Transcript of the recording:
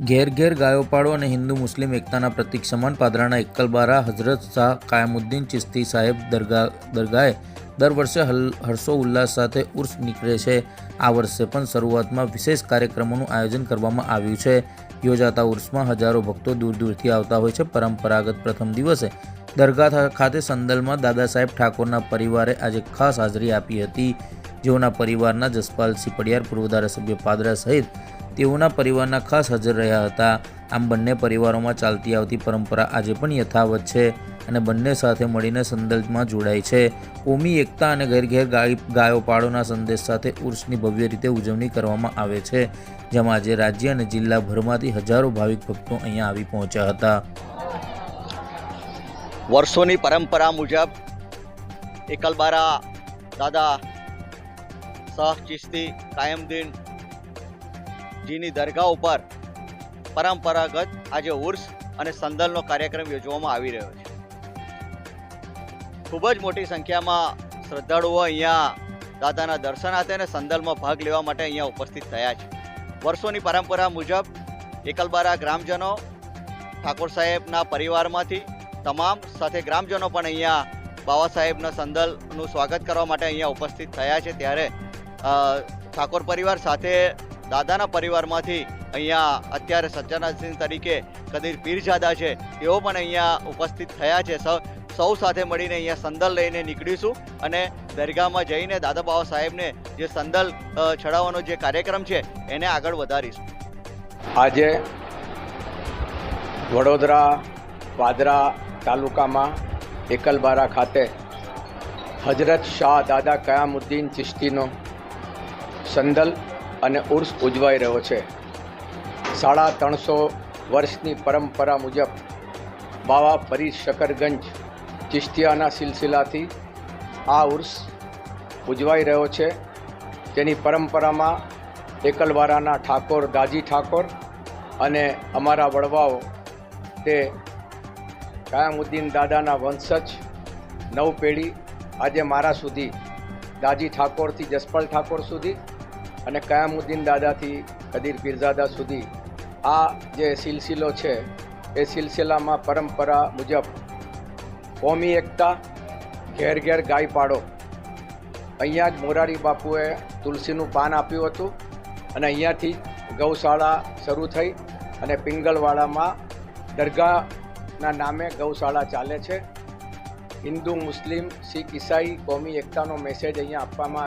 ઘેર ઘેર ગાયો પાડો અને હિન્દુ મુસ્લિમ એકતાના પ્રતિક સમાન પાદરાના એકલબારા હઝરત શાહ કાયમુદ્દીન ચિશ્તી સાહેબ દરગાહ દરગાહે દર વર્ષે હલ હર્ષો ઉલ્લાસ સાથે ઉર્સ નીકળે છે. આ વર્ષે પણ શરૂઆતમાં વિશેષ કાર્યક્રમોનું આયોજન કરવામાં આવ્યું છે. યોજાતા ઉર્સમાં હજારો ભક્તો દૂર દૂરથી આવતા હોય છે. પરંપરાગત પ્રથમ દિવસે દરગાહ ખાતે સંદલમાં દાદા સાહેબ ઠાકોરના પરિવારે આજે ખાસ હાજરી આપી હતી. જેઓના પરિવારના જસપાલસિંહ પડિયાર પૂર્વ ધારાસભ્ય પાદરા સહિત તેઓના પરિવારના ખાસ હાજર રહ્યા હતા. આમ બંને પરિવારોમાં ચાલતી આવતી પરંપરા આજે પણ યથાવત છે અને બંને સાથે મળીને સંદર્ભમાં જોડાય છે. કોમી, એકતા અને ઘેર ઘેર ગાય પાડોના સંદેશ સાથે ઉર્સની ભવ્ય રીતે ઉજવણી કરવામાં આવે છે, જેમાં આજે રાજ્ય અને જિલ્લાભરમાંથી હજારો ભાવિક ભક્તો અહીંયા આવી પહોંચ્યા હતા. વર્ષોની પરંપરા મુજબ એકલબારા દાદા શાહ ચિશ્તી કાયમદીન જીની દરગાહ ઉપર પરંપરાગત આજે ઉર્સ અને સંદલનો કાર્યક્રમ યોજવામાં આવી રહ્યો છે. ખૂબ જ મોટી સંખ્યામાં શ્રદ્ધાળુઓ અહીંયા દાદાના દર્શનાર્થે અને સંદલમાં ભાગ લેવા માટે અહીંયા ઉપસ્થિત થયા છે. વર્ષોની પરંપરા મુજબ એકલબારા ગ્રામજનો ઠાકોર સાહેબના પરિવારમાંથી તમામ સાથે ગ્રામજનો પણ અહીંયા બાબા સાહેબના સંદલનું સ્વાગત કરવા માટે અહીંયા ઉપસ્થિત થયા છે. ત્યારે ઠાકોર પરિવાર સાથે દાદાના પરિવારમાંથી અહીંયા અત્યારે સજ્જનાસિંહ તરીકે કદીર પીરજાદા છે, તેઓ પણ અહીંયા ઉપસ્થિત થયા છે. સૌ સાથે મળીને અહીંયા સંદલ લઈને નીકળીશું અને દરગાહમાં જઈને દાદા બાબા સાહેબને જે સંદલ ચડાવવાનો જે કાર્યક્રમ છે, એને આગળ વધારીશું. આજે વડોદરા પાદરા તાલુકામાં એકલબારા ખાતે હજરત શાહ દાદા કયામુદ્દીન ચિશ્તીનો સંદલ અને ઉર્સ ઉજવાઈ રહ્યો છે. સાડા ત્રણસો વર્ષની પરંપરા મુજબ બાવા ફરી શકરગંજ ચિશ્તિયાના સિલસિલાથી આ ઉર્સ ઉજવાઈ રહ્યો છે. તેની પરંપરામાં એકલવારાના ઠાકોર દાજી ઠાકોર અને અમારા વડવાઓ તે કાયમુદ્દીન દાદાના વંશજ નવ પેઢી આજે મારા સુધી, દાજી ઠાકોરથી જસપાલ ઠાકોર સુધી અને કયામુદ્દીન દાદાથી કદીર પીરઝાદા સુધી આ જે સિલસિલો છે, એ સિલસિલામાં પરંપરા મુજબ કોમી એકતા ઘેર ઘેર ગાય પાડો. અહીંયા જ મોરારી બાપુએ તુલસીનું પાન આપ્યું હતું અને અહીંયાથી ગૌશાળા શરૂ થઈ અને પિંગલવાડામાં દરગાહના નામે ગૌશાળા ચાલે છે. હિન્દુ, મુસ્લિમ, શીખ, ઈસાઈ કોમી એકતાનો મેસેજ અહીંયા આપવામાં